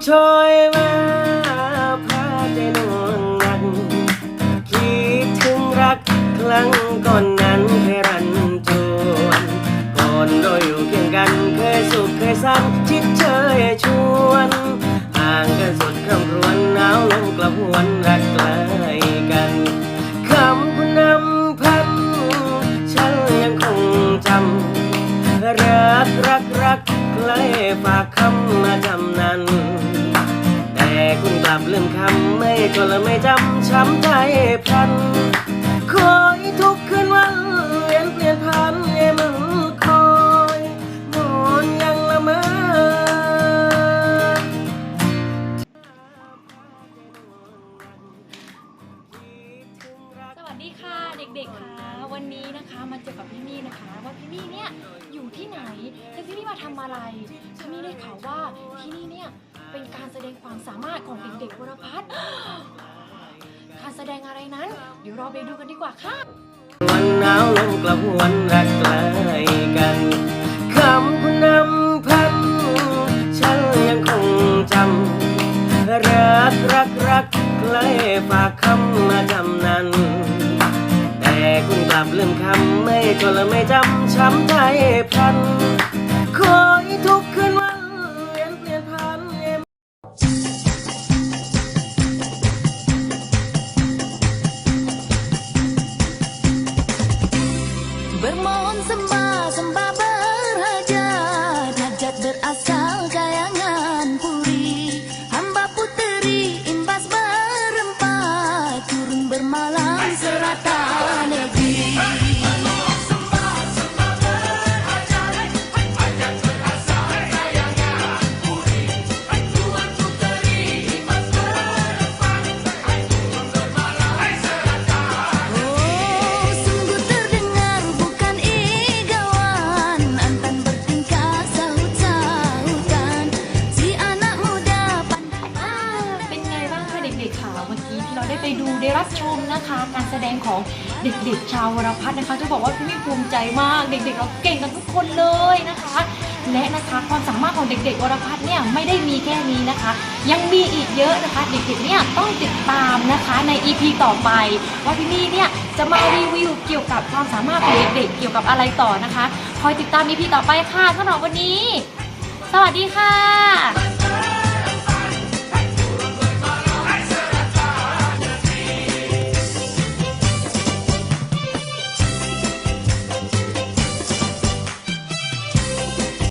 ำชอยมาพาใจหน่วงนักคิดถึงรักครั้งก่อนนั้นเคยรันจวนก่อนเราอยู่เคียงกันเคยสุขเคยสันชิดเชยชวนห่างกันสุดคำรวนหนาวลมกลับหวนรักไกลกันคำคุณนำพันฉันยังคงจำรักรักรักใครฝากคำมาจำนั้น ลับลืมคำไม่ก็เลยไม่จำช้ำใจพลันคอยทุกคืนวันเวียนเปลี่ยนพันเอมันคอยนอนยังละเมอสวัสดีค่ะเด็กๆค่ะวันนี้นะคะมาเจอกับพี่มี่นะคะ ว่าพี่มี่เนี่ยอยู่ที่ไหนและพี่มี่มาทำอะไรพี่มี่ได้ข่าวว่าที่นี่เนี่ย เป็นการแสดงความสามารถของเด็กๆวรพัฒน์การแสดงอะไรนั้น เดี๋ยวเราไปดูกันดีกว่าค่ะ วันหนาวลมกลับหวนรักไกลกันคำคุณนำพัน ฉันยังคงจำ รักรักรักใครฝากคำมาจำนั้น แต่คุณกลับลืมคำไม่ก็เลยไม่จำช้ำใจพัน 好漂亮。 เด็กๆค่ะเมื่อกี้ที่เราได้ไปดูได้รับชมนะคะ การแสดงของเด็กๆชาววรพัฒน์นะคะจะบอกว่าพี่มี่ภูมิใจมาก เด็กๆเราเก่งกันทุกคนเลยนะคะ และนะคะความสามารถของเด็กๆวรพัฒน์เนี่ยไม่ได้มีแค่นี้นะคะ ยังมีอีกเยอะนะคะ เด็กๆเนี่ยต้องติดตามนะคะใน EP ต่อไปว่าพี่มี่เนี่ยจะมารีวิวเกี่ยวกับความสามารถของเด็กๆเกี่ยวกับอะไรต่อนะคะคอยติดตาม EP ต่อไปค่ะสำหรับวันนี้ สวัสดีค่ะ